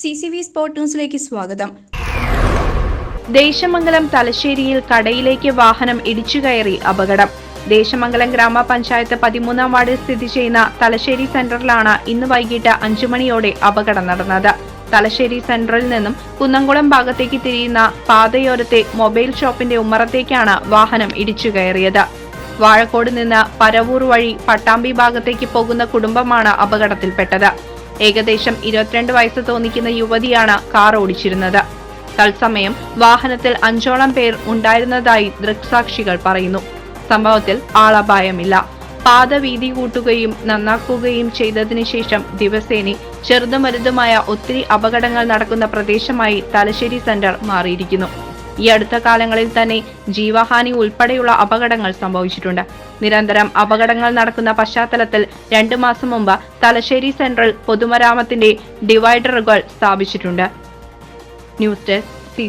C C V ന്യൂസിലേക്ക് സ്വാഗതം. ദേശമംഗലം തലശ്ശേരിയിൽ കടയിലേക്ക് വാഹനം ഇടിച്ചുകയറി അപകടം. ദേശമംഗലം ഗ്രാമപഞ്ചായത്ത് പതിമൂന്നാം വാർഡിൽ സ്ഥിതി ചെയ്യുന്ന തലശ്ശേരി സെന്ററിലാണ് ഇന്ന് വൈകിട്ട് അഞ്ചു മണിയോടെ അപകടം നടന്നത്. തലശ്ശേരി സെന്ററിൽ നിന്നും കുന്നംകുളം ഭാഗത്തേക്ക് തിരിയുന്ന പാതയോരത്തെ മൊബൈൽ ഷോപ്പിന്റെ ഉമ്മറത്തേക്കാണ് വാഹനം ഇടിച്ചുകയറിയത് വാഴക്കോട് നിന്ന് പരവൂർ വഴി പട്ടാമ്പി ഭാഗത്തേക്ക് പോകുന്ന കുടുംബമാണ് അപകടത്തിൽപ്പെട്ടത്. ഏകദേശം ഇരുപത്തിരണ്ട് വയസ്സ് തോന്നിക്കുന്ന യുവതിയാണ് കാർ ഓടിച്ചിരുന്നത്. തത്സമയം വാഹനത്തിൽ അഞ്ചോളം പേർ ഉണ്ടായിരുന്നതായി ദൃക്സാക്ഷികൾ പറയുന്നു. സംഭവത്തിൽ ആളപായമില്ല. പാത വീതി കൂട്ടുകയും നന്നാക്കുകയും ചെയ്തതിനു ശേഷം ദിവസേന ചെറുതും വലുതുമായ ഒത്തിരി അപകടങ്ങൾ നടക്കുന്ന പ്രദേശമായി തലശ്ശേരി സെന്റർ മാറിയിരിക്കുന്നു. ഈ അടുത്ത കാലങ്ങളിൽ തന്നെ ജീവഹാനി ഉൾപ്പെടെയുള്ള അപകടങ്ങൾ സംഭവിച്ചിട്ടുണ്ട്. നിരന്തരം അപകടങ്ങൾ നടക്കുന്ന പശ്ചാത്തലത്തിൽ രണ്ടു മാസം മുമ്പ് തലശ്ശേരി സെൻട്രൽ പൊതുമരാമത്തിന്റെ ഡിവൈഡറുകൾ സ്ഥാപിച്ചിട്ടുണ്ട്. News desk C